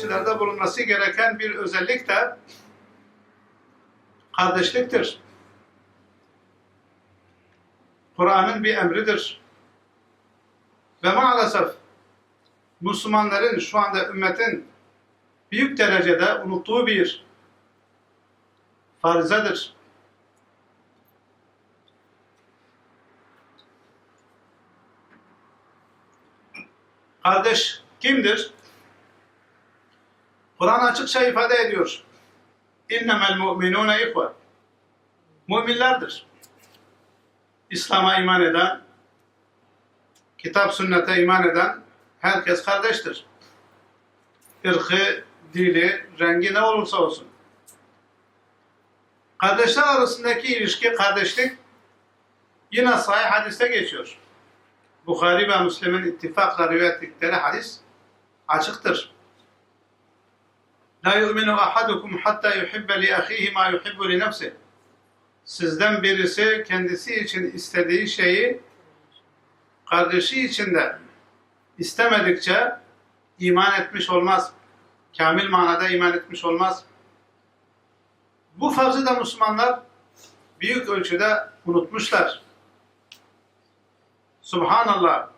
kişilerde bulunması gereken bir özellik de kardeşliktir. Kur'an'ın bir emridir. Ve maalesef Müslümanların şu anda ümmetin büyük derecede unuttuğu bir farizedir. Kardeş kimdir? Kur'an açıkça ifade ediyor. İnnemel mu'minûne ihve. Müminlerdir. İslam'a iman eden, kitap sünnete iman eden herkes kardeştir. Irkı, dili, rengi ne olursa olsun. Kardeşler arasındaki ilişki, kardeşlik yine sahih hadiste geçiyor. Bukhari ve Müslim'in ittifakla rivayet ettikleri hadis açıktır. La yu'minu ahadukum hatta yuhibbe li ahihi ma yuhibbu li nefsihi. Sizden birisi kendisi için istediği şeyi kardeşi için de istemedikçe iman etmiş olmaz. Kamil manada iman etmiş olmaz. Bu farzı da Müslümanlar büyük ölçüde unutmuşlar. Subhanallah.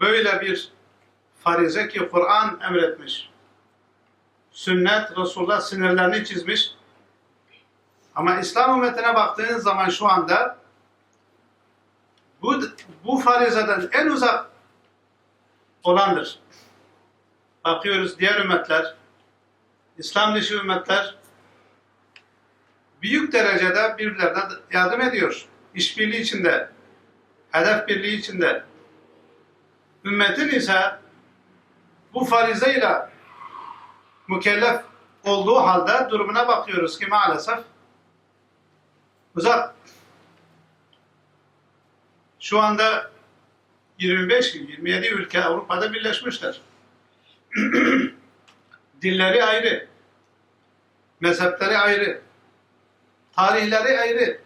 Böyle bir farize ki Kur'an emretmiş. Sünnet Resulullah sınırlarını çizmiş. Ama İslam ümmetine baktığınız zaman şu anda bu, bu farizeden en uzak olandır. Bakıyoruz diğer ümmetler, İslam dışı ümmetler büyük derecede birbirlerine yardım ediyor. İşbirliği içinde, hedef birliği içinde. Ümmetin ise bu farizeyle mükellef olduğu halde durumuna bakıyoruz ki maalesef uzak. Şu anda 25-27 ülke Avrupa'da birleşmişler. Dilleri ayrı, mezhepleri ayrı, tarihleri ayrı.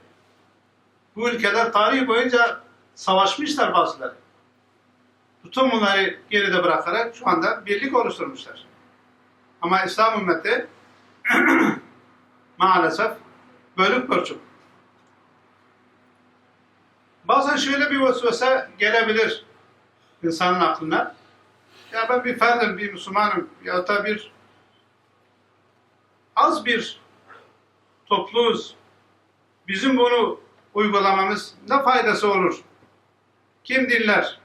Bu ülkeler tarih boyunca savaşmışlar bazıları. Bütün bunları geride bırakarak şu anda birlik oluşturmuşlar. Ama İslam ümmeti maalesef bölük pörçük. Bazen şöyle bir vesvese gelebilir insanın aklına. Ya ben bir ferdim, bir Müslümanım ya da bir az bir topluluğuz. Bizim bunu uygulamamız ne faydası olur? Kim dinler?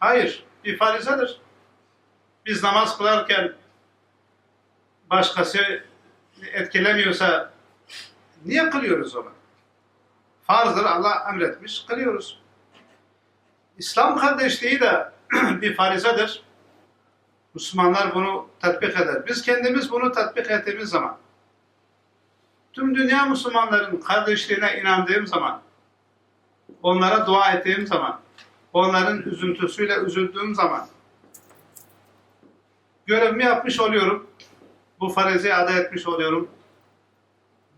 Hayır, bir farizedir. Biz namaz kılarken başkası etkilemiyorsa niye kılıyoruz onu? Farzdır, Allah emretmiş, kılıyoruz. İslam kardeşliği de bir farizedir. Müslümanlar bunu tatbik eder. Biz kendimiz bunu tatbik ettiğimiz zaman, tüm dünya Müslümanların kardeşliğine inandığım zaman, onlara dua ettiğim zaman, onların üzüntüsüyle üzüldüğüm zaman, görevimi yapmış oluyorum. Bu farizi ada etmiş oluyorum.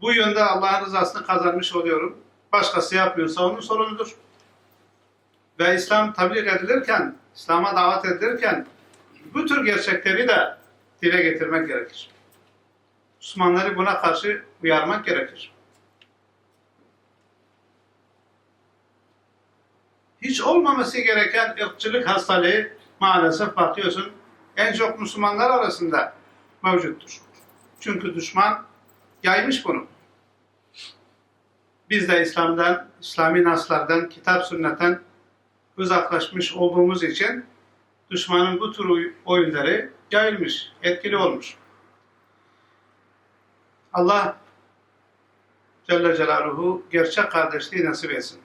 Bu yönde Allah'ın rızasını kazanmış oluyorum. Başkası yapmıyorsa onun sorunudur. Ve İslam tebliğ edilirken, İslam'a davet edilirken bu tür gerçekleri de dile getirmek gerekir. Müslümanları buna karşı uyarmak gerekir. Hiç olmaması gereken ırkçılık hastalığı maalesef bakıyorsun en çok Müslümanlar arasında mevcuttur. Çünkü düşman yaymış bunu. Biz de İslam'dan, İslami naslardan, kitap sünnetten uzaklaşmış olduğumuz için düşmanın bu tür oyunları yayılmış, etkili olmuş. Allah Celle Celaluhu gerçek kardeşliği nasip etsin.